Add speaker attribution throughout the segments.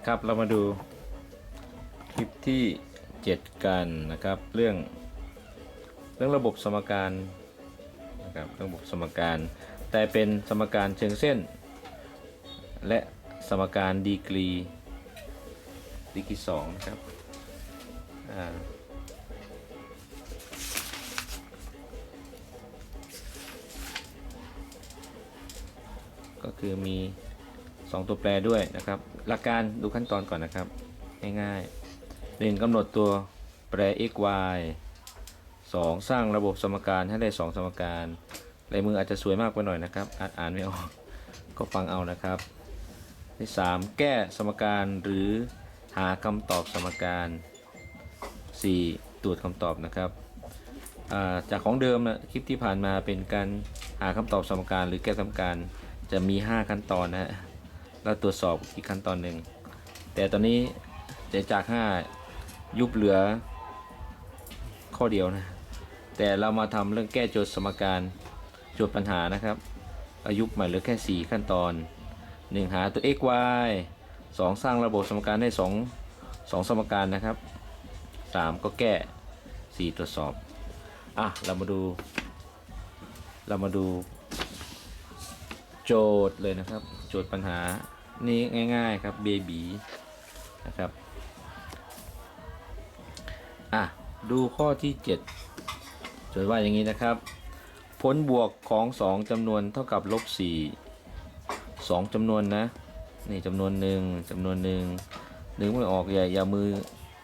Speaker 1: นะครับเรามาดูคลิปที่ 7 กันนะครับเรื่องเรื่องระบบสมการนะครับเรื่องระบบสมการ แต่เป็นสมการเชิงเส้น และสมการดีกรีดีกรีสองนะครับก็คือมี 2 ตัวแปรด้วยนะครับ หลักการดูขั้นตอนก่อนนะครับ ง่ายๆหนึ่งกำหนดตัวแปร x y 2 สร้างระบบสมการให้ได้ 2 สมการลายมืออาจจะสวยมากไปหน่อยนะครับอาจอ่านไม่ออกก็ฟังเอานะครับที่3แก้สมการหรือหาคำตอบสมการ 4 ตรวจคำตอบนะครับาจากของเดิมนะคลิปที่ผ่านมาเป็นการหาคำตอบสมการหรือแก้สมการจะมี 5 ขั้นตอนนะฮะ แล้วตรวจสอบอีกขั้นตอนหนึ่ง แต่ตอนนี้เดี๋ยวจาก 5 ยุบเหลือข้อเดียวนะ แต่เรามาทำเรื่องแก้โจทย์สมการโจทย์ปัญหานะครับ อายุใหม่เหลือแค่ 4 ขั้นตอน 1 หาตัว x y 2 สร้างระบบสมการได้2 2 สมการนะครับ 3 ก็แก้ 4 ตรวจสอบ อะ เรามาดู เรามาดูโจทย์เลยนะครับ โจทย์ปัญหา นี่ง่ายๆครับเบบีนะครับอะดูข้อที่7จทย์ว่าอย่างนี้นะครับ ผลบวกของ 2จำนวนเท่ากับลบ4 2จำนวนนะนี่จำนวนหนึ่งจำนวนหนึ่งนึกไม่ออกอย่าอย่ามือ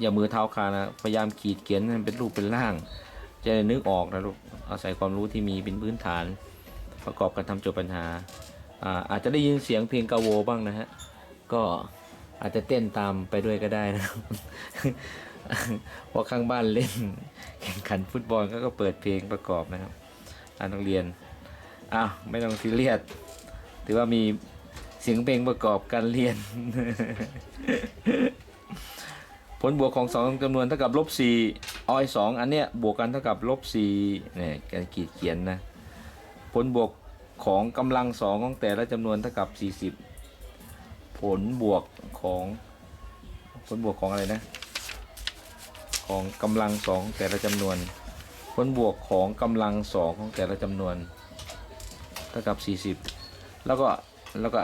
Speaker 1: อย่ามือเท้าคานะพยายามขีดเขียนให้มันเป็นรูปเป็นร่าง จะนึกออกนะลูกอาศัยความรู้ที่มีเป็นพื้นฐาน ประกอบการทำโจทย์ปัญหา อาอาจจะได้ยินเสียงเพลงกาโวบ้างนะฮะ ก็อาจจะเต้นตามไปด้วยก็ได้นะครับเพราะข้างบ้านเล่นแข่งขันฟุตบอลก็ก็เปิดเพลงประกอบนะครับอ่านโรงเรียนอ้าวไม่ต้องซีเรียสถือว่ามีเสียงเพลงประกอบการเรียน ผลบวกของสองจำนวนเท่ากับลบสี่ออยสองอันเนี้ยบวกกันเท่ากับลบสี่เนี่ยการขีดเขียนนะ ผลบวก ของกำลังสองของแต่ละจำนวนเท่ากับ 40 ผลบวกของผลบวกของอะไรนะ ของกำลังสองแต่ละจำนวน ผลบวกของกำลังสองของแต่ละจำนวนเท่ากับ 40 แล้วก็แล้วก็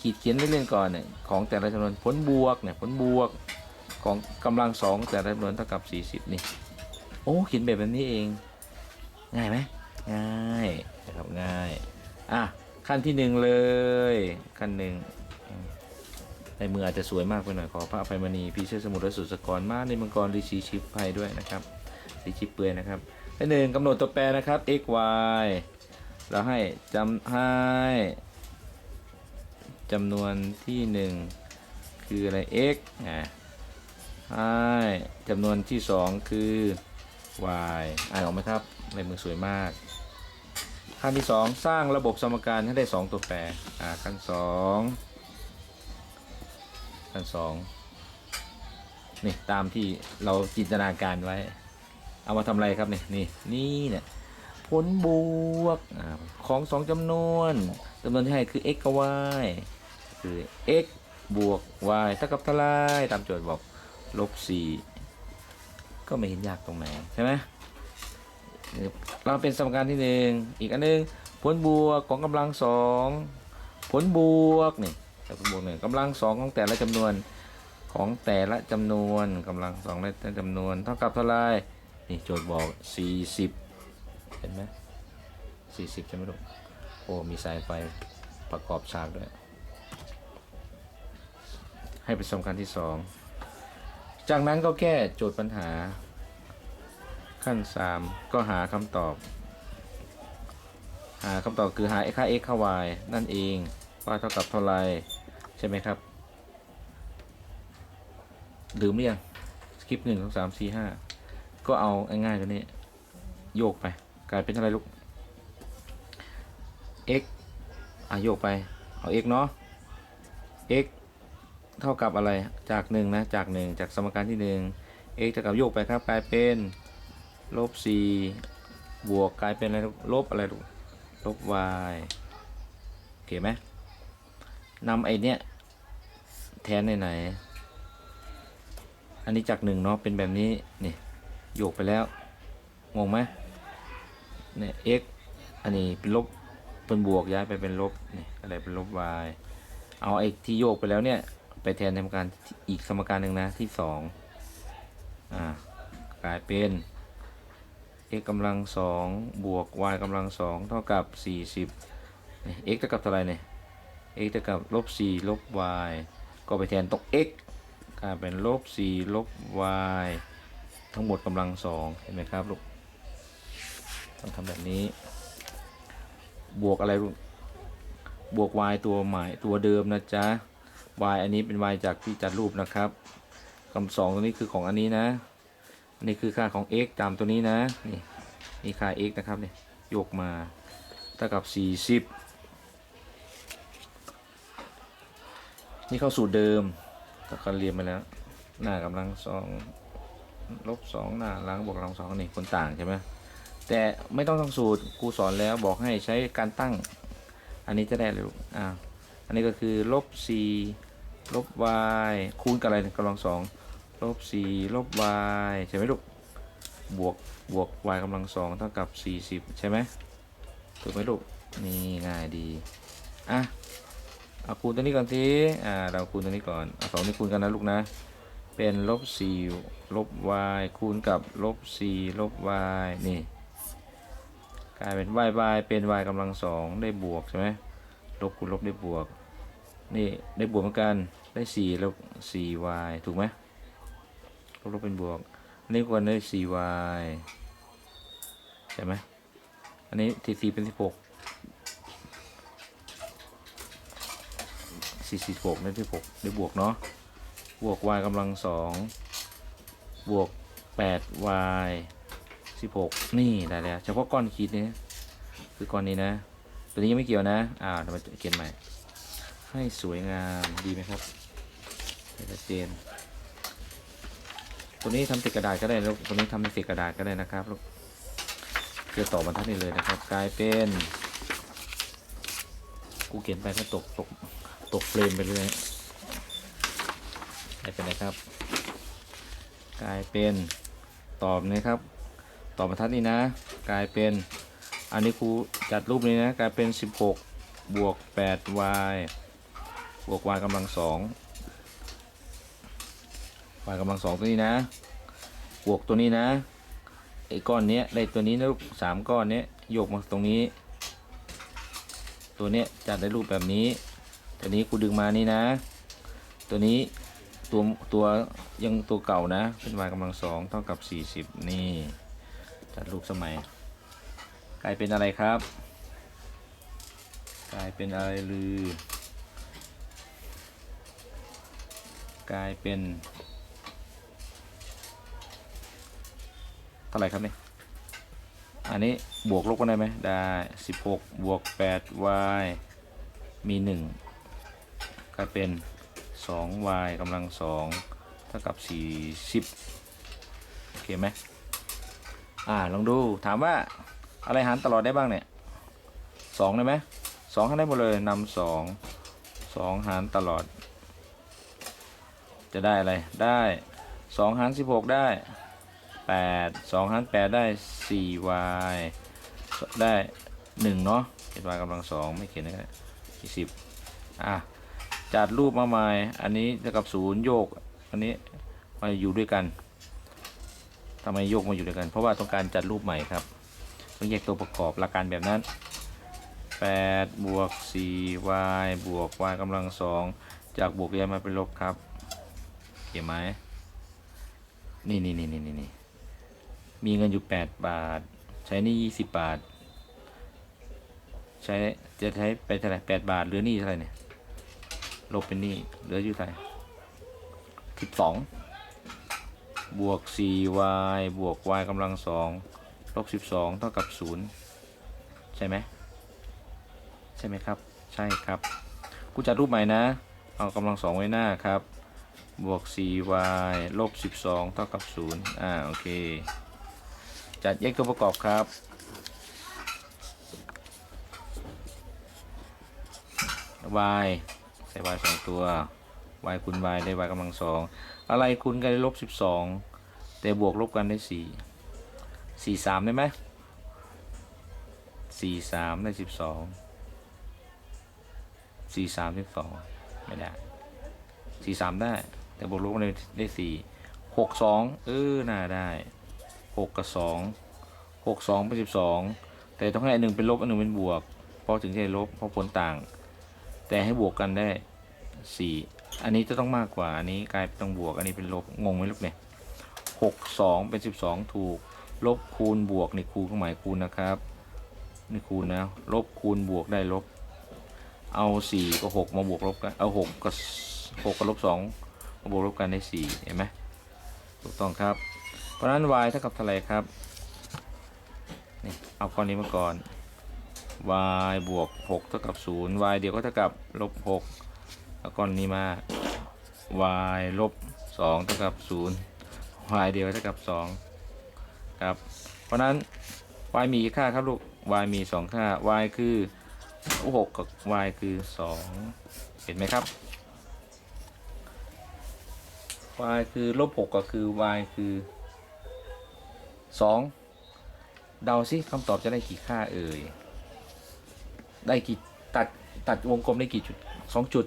Speaker 1: ขีดเขียนเล่นๆก่อนเนี่ยของแต่ละจำนวนผลบวกเนี่ยผลบวกของกำลังสองแต่ละจำนวนเท่ากับ 40 นี่โอ้เขียนแบบนี้เอง ง่ายไหมง่ายนะครับง่าย อะขั้นที่หนึ่งเลยขั้นหนึ่งในมืออาจจะสวยมากไปหน่อยขอพระอภัยมณีพีเชษสมุทรสุสกรมาในมังกรฤาษีชิปไพด้วยนะครับฤาษีเปลือยนะครับขั้นหนึ่งกำหนดตัวแปรนะครับ x y เราให้จำให้จำนวนที่หนึ่งคืออะไร x อะให้จำนวนที่สองคือ y อ่านออกไหมครับในมือสวยมาก ขั้นที่ 2 สร้างระบบสมการให้ได้ 2 ตัวแปรอ่าขั้น2ขั้น2นี่ตามที่เราจินตนาการไว้ เอามาทำอะไรครับนี่นี่นี่เนี่ยผลบวกอของ 2จำนวนจำนวนที่ให้คือ x กับ y คือ x บวก y เท่ากับเท่าไรตามโจทย์บอกลบ4ก็ไม่เห็นยากตรงไหนใช่ไหม เราเป็นสมการที่หนึ่งอีกอันหนึงผลบวกของกำลังสองผลบวกนี่แต่ผลบวกหนึ่งกำลังสองของแต่ละจำนวนของแต่ละจำนวนกำลังสองและจำนวน เท่ากับเท่าไรนี่โจทย์บอก 40 เห็นไหม40ใช่ไหมลูกโอ้มีสายไฟประกอบฉากด้วย ให้เป็นสมการที่สองจากนั้นก็แก้โจทย์ปัญหา ขั้น 3 ก็หาคำตอบ หาคำตอบคือหาค่า x ค่า y นั่นเองว่าเท่ากับเท่าไรใช่ไหมครับลืมหรือยังสคริปหนึ่งสองสามสี่ห้าก็เอาง่ายๆตัวนี้ โยกไป กลายเป็นเท่าไรลูก x อะโยกไป เอา x เนาะ x เท่ากับอะไรจากหนึ่งนะจากหนึ่งจากสมการที่หนึ่ง x เท่ากับโยกไปครับกลายเป็น ลบสี่บวกกลายเป็นอะไรลบอะไรลูกลบ y โอเคไหมนำไอเนี้ยแทนในไหนอันนี้จากหนึ่งเนาะเป็นแบบนี้นี่โยกไปแล้วงงไหมเนี่ย x อันนี้เป็นลบเป็นบวกย้ายไปเป็นลบนี่อะไรเป็นลบ y เอาไอ้ที่โยกไปแล้วเนี่ยไปแทนทำการอีกสมการหนึ่งนะที่สองอ่ากลายเป็น x กำลังสองบวก y กำลังสองเท่ากับสี่สิบ x เท่ากับเท่าไรเนี่ย x เท่ากับลบ4ลบ y ก็ไปแทนตรง x กลายเป็นลบ4ลบ y ทั้งหมดกำลังสองเห็นไหมครับลูก ต้องทำแบบนี้ บวกอะไรลูก บวก y ตัวใหม่ตัวเดิมนะจ๊ะ y อันนี้เป็น y จากที่จัดรูปนะครับคำสองตัวนี้คือของอันนี้นะ อันนี้คือค่าของ x ตามตัวนี้นะนี่นี่ค่า x นะครับเนี่ยยกมาเท่ากับ 40 นี่เข้าสูตรเดิมก็เขารเรียนมาแล้ว หน้ากำลังสองลบสองหน้าล้างบวกกำลังสองนี่คนต่างใช่ไหมแต่ไม่ต้องทั้งสูตรครูสอนแล้วบอกให้ใช้การตั้ง อันนี้จะได้เลยลูกอ่าอันนี้ก็คือลบสี่ลบ y คูณกับอะไรกำลังสอง ลบสี่ลบ y ใช่ไหมลูก บวก บวก y กำลังสองเท่ากับสี่สิบใช่ไหมถูกไหมลูก นี่ง่ายดี อะ เอาคูณตัวนี้ก่อนสิอ่า เราคูณตัวนี้ก่อน เอาสองนี้คูณกันนะลูกนะ เป็นลบสี่ลบ y คูณกับลบสี่ลบ y นี่ กลายเป็น y y เป็น y กำลังสองได้บวกใช่ไหมลบคูณลบได้บวก นี่ได้บวกเหมือนกัน ได้สี่ลบสี่ y ถูกไหม ลบเป็นบวก อันนี้ควรได้สี่ y ใช่ไหมอันนี้ทีสี่เป็นสิบหกสี่สิบหกได้ที่หกได้บวกเนาะ บวก y กำลังสองบวกแปด y สิบหกนี่ได้แล้ว เฉพาะก้อนขีดนี้คือก้อนนี้นะ ตัวนี้ยังไม่เกี่ยวนะ อ่าเรามาเขียนใหม่ ให้สวยงามดีไหมครับชัดเจน ตัวนี้ทำติดกระดาษก็ได้ล้วตัวนี้ทำเป็นติดกระดาษก็ได้นะครับลูกเพื่อต่อบรรทัดนี้เลยนะครับ กลายเป็นกูเขียนไปก็ตกตกตกเฟรมไปเลยไม่เป็นไรครับ กลายเป็นตอบนะครับตอบบรรทัดนี้นะ กลายเป็นอันนี้ครูจัดรูปนี้นะ กลายเป็น 16 บวก 8y บวก y กำลัง สองกำลังสองตัวนี้นะ บวกตัวนี้นะ ไอ้ก้อนเนี้ยได้ตัวนี้นะลูกสามก้อนเนี้ยโยกมาตรงนี้ ตัวเนี้ยจัดได้รูปแบบนี้ ตัวนี้กูดึงมานี่นะ ตัวนี้ตัวตัวยังตัวเก่านะ เป็น y กำลังสองเท่ากับ40นี่ จัดรูปสมัย กลายเป็นอะไรครับ กลายเป็นอะไรลือกลายเป็น เท่าไหร่ครับนี่ อันนี้บวกลบกันได้ไหมได้ 16 บวก 8y มี 1 กลายเป็น 2y กำลัง 2 เท่ากับ 40 โอเคไหมอ่า ลองดู ถามว่าอะไรหารตลอดได้บ้างเนี่ย 2 ได้ไหมสองหารได้หมดเลยนำสองสองหารตลอด จะได้อะไร ได้2หาร16ได้ 8 2 หาร 8 ได้ 4y ได้ 1 เนาะเขียน y กำลังสองไม่เขียนนะครับ40อะ จัดรูปมาใหม่ อันนี้เท่ากับศูนย์โยก อันนี้มาอยู่ด้วยกันทำไมโยกมาอยู่ด้วยกัน เพราะว่าต้องการจัดรูปใหม่ครับ ต้องแยกตัวประกอบหลักการแบบนั้น 8 บวก 4y บวก y กำลังสองจากบวกย้ายมาเป็นลบครับ เขียนไหมนี่นี่นี่นี่นี่ มีเงินอยู่ 8 บาท ใช้หนี่20 บาท ใช้จะใช้ไปเท่าไหร่8บาทเหลือหนี่เท่าไหร่เนี่ยลบเป็นหนี้เหลืออยู่เท่าไหร่สิบสองบวก 4y บวก y กำลังสองลบ12 เท่ากับ 0 ใช่ไหมใช่ไหมครับ ใช่ครับ กูจัดรูปใหม่นะ เอากำลังสองไว้หน้าครับ บวก 4y ลบ 12 เท่ากับ 0 อ่า โอเค จัดแยกตัวประกอบครับ y ใส่ y สองตัว y คูณ y ได้ y กำลังสอง อะไรคูณกันได้ลบสิบสองแต่บวกลบกันได้สี่สี่สามได้ไหมสี่สามได้สิบสองสี่สามสิบสองไม่ได้สี่สามได้ แต่บวกลบกันได้สี่หกสองเออน่าได้ หกกับสองหกสองเป็นสิบสองแต่ต้องให้อันหนึ่งเป็นลบอันหนึ่งเป็นบวก เพราะถึงจะลบเพราะผลต่าง แต่ให้บวกกันได้สี่อันนี้จะต้องมากกว่า อันนี้กลายเป็นต้องบวก อันนี้เป็นลบ งงไหมลูกเนี่ยหกสองเป็นสิบสองถูก ลบคูณบวกนี่คูณเครื่องหมายคูณนะครับนี่คูณนะ ลบคูณบวกได้ลบ เอาสี่กับหกมาบวกลบกัน เอาหกกับหกกับลบสองมาบวกลบกันได้สี่เห็นไหมถูกต้องครับ เพราะนั้น y เท่ากับเท่าไหร่ครับนี่เอาก้อนนี้มาก่อน y บวก 6 เท่ากับ 0 y เดียวก็เท่ากับลบ6แล้วก้อนนี้มา y ลบ 2 เท่ากับ 0 y เดียวเท่ากับ 2 ครับ เพราะนั้น y มีกี่ค่าครับลูก y มี 2 ค่า y คือ 6 กับ y คือ 2 เห็นไหมครับ y คือลบ6ก็คือ y คือ สองเดาสิคำตอบจะได้กี่ค่าเอ่ย ได้กี่ตัดตัดวงกลมได้กี่จุดสองจุด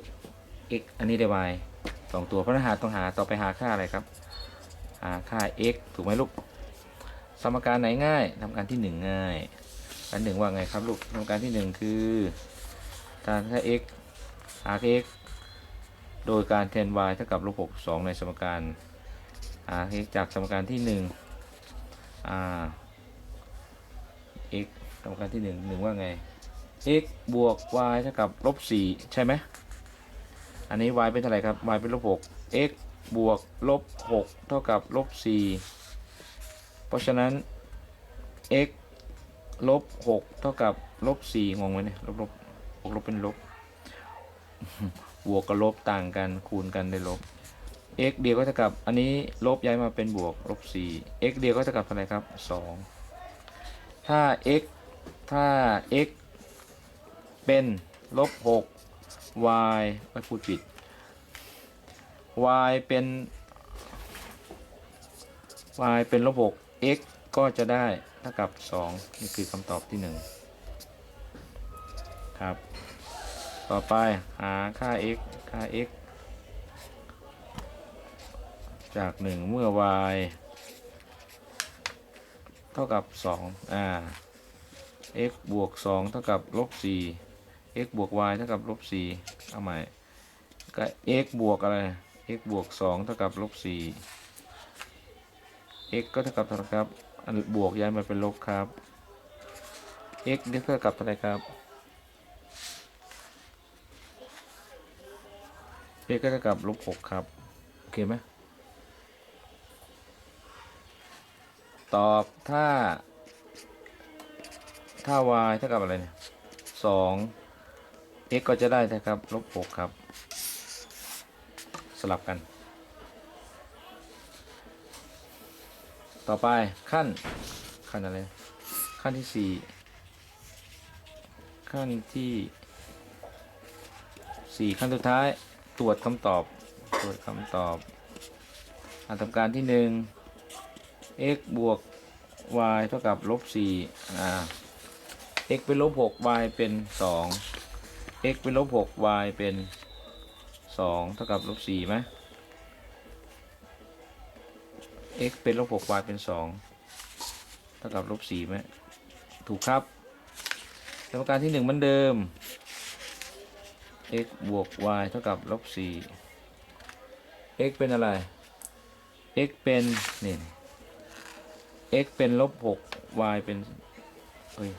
Speaker 1: x อันนี้ได้ y สองตัวเพราะหาต้องหาต่อไปหาค่าอะไรครับ หาค่า x ถูกไหมลูก สมการไหนง่ายทำการที่ 1 ง่ายอันหนึ่งว่าไงครับลูกทำการที่ 1 คือการค่า x หา x โดยการแทน y เท่ากับลบหกสองในสมการหา x จากสมการที่ 1 r x กรรมการที่หนึ่งหนึ่งว่าไง x บวก y เท่ากับลบสี่ใช่ไหม อันนี้ y เป็นเท่าไหร่ครับ y เป็นลบหก x บวกลบหกเท่ากับลบสี่เพราะฉะนั้น x ลบหกเท่ากับลบสี่งงไหมเนี่ย ลบลบหกลบเป็นลบบวกกับลบต่างกันคูณกันได้ลบ x เดียวก็เท่ากับอันนี้ลบย้ายมาเป็นบวกลบสี่ x เดียวก็เท่ากับเท่าไหร่ครับสองถ้า x ถ้า x เป็นลบหก y ไม่พูดผิด y เป็น y เป็นลบหก x ก็จะได้เท่ากับสองนี่คือคำตอบที่หนึ่งครับ ต่อไปหาค่า x ค่า x จากหนึ่งเมื่อ y เท่ากับสองอ่า x บวกสองเท่ากับลบสี่ x บวก y เท่ากับลบสี่เอาใหม่ก็ x บวกอะไร x บวกสองเท่ากับลบสี่ x ก็เท่ากับเท่าไรครับอันบวกย้ายมาเป็นลบครับ x นี่เท่ากับเท่าไรครับ x ก็เท่ากับลบหกครับ โอเคไหม ตอบถ้า ถ้า y เท่ากับอะไรเนี่ยสอง x ก็จะได้นะครับลบหกครับ สลับกัน ต่อไปขั้น ขั้นอะไร ขั้นที่สี่ขั้นที่สี่ขั้นสุดท้ายตรวจคำตอบ ตรวจคำตอบอันทำการที่หนึ่ง x บวก y เท่ากับลบสี่อ่า x เป็นลบหก y เป็นสอง x เป็นลบหก y เป็นสองเท่ากับลบสี่ไหม x เป็นลบหก y เป็นสองเท่ากับลบสี่ไหม ถูกครับสมการที่หนึ่งเหมือนเดิม x บวก y เท่ากับลบสี่ x เป็นอะไร x เป็นนี่ x เป็นลบหก y เป็นเอ้ย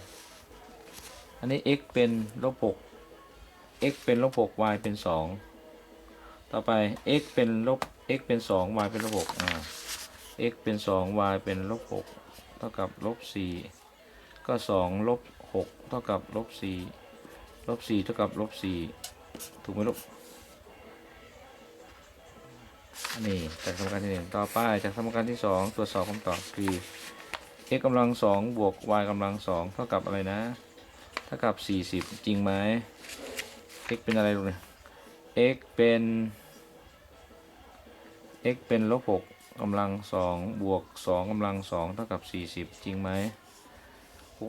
Speaker 1: อันนี้ x เป็นลบหก x เป็นลบหก y เป็นสองต่อไป x เป็นลบ x เป็นสอง y เป็นลบหกอ่า x เป็นสอง y เป็นลบหกเท่ากับลบสี่ก็สองลบหกเท่ากับลบสี่ลบสี่เท่ากับลบสี่ถูกไหมลูก อันนี้จากสมการที่หนึ่งต่อไปจากสมการที่สองตรวจสอบคำตอบคือ x กำลังสองบวก y กำลังสองเท่ากับอะไรนะ เท่ากับสี่สิบจริงไหม x เป็นอะไรลูกเนี่ย x เป็น x เป็นลบหกกำลังสองบวกสองกำลังสองเท่ากับสี่สิบจริงไหม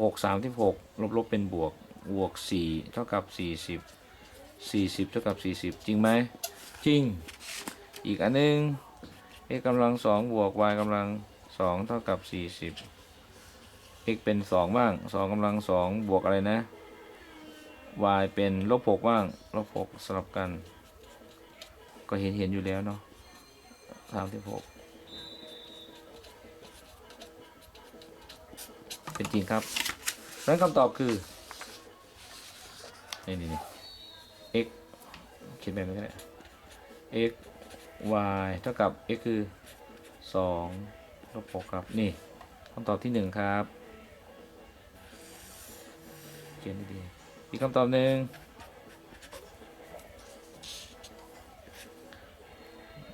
Speaker 1: หกสามที่หกลบลบเป็นบวกบวกสี่เท่ากับสี่สิบสี่สิบเท่ากับสี่สิบจริงไหมจริง อีกอันหนึง x กำลังสองบวก y กำลังสองเท่ากับสี่สิบ x เป็นสองบ้างสองกำลังสองบวกอะไรนะ y เป็นลบหกบ้างลบหกสลับกัน ก็เห็นเห็นอยู่แล้วเนาะสามสิบหกเป็นจริงครับดังนั้นคำตอบคือ นี่นี่นี่ x เขียนแบบนี้ก็ได้ x y เท่ากับ x คือสองลบหกครับ นี่คำตอบที่หนึ่งครับเขียนดีๆอีกคำตอบหนึ่ง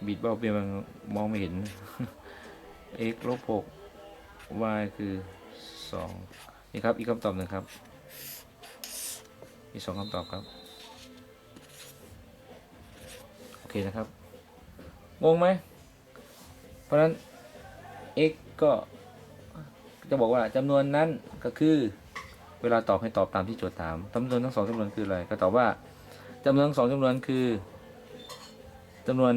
Speaker 1: บิดเบาเปลี่ยนมันมองไม่เห็น x ลบหก y คือสองนี่ครับ อีกคำตอบหนึ่งครับ มีสองคำตอบครับ โอเคนะครับ งงไหม เพราะนั้น x ก็จะบอกว่าจำนวนนั้นก็คือ เวลาตอบให้ตอบตามที่โจทย์ถามจำนวนทั้งสองจำนวนคืออะไร ก็ตอบว่าจำนวนทั้งสองจำนวนคือจำนวน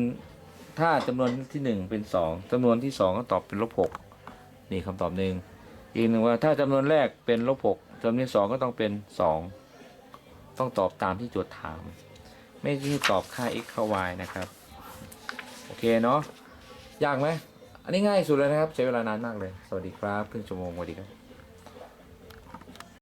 Speaker 1: ถ้าจำนวนที่หนึ่งเป็นสองจำนวนที่สองก็ตอบเป็นลบหกนี่คำตอบหนึ่งอีกหนึ่งว่าถ้าจำนวนแรกเป็นลบหกจำนวนที่สองก็ต้องเป็นสองต้องตอบตามที่โจทย์ถาม ไม่ใช่ตอบค่า x ค่า y นะครับ โอเคเนาะยากไหมอันนี้ง่ายสุดเลยนะครับ ใช้เวลานานมากเลย สวัสดีครับครึ่งชั่วโมงสวัสดีครับ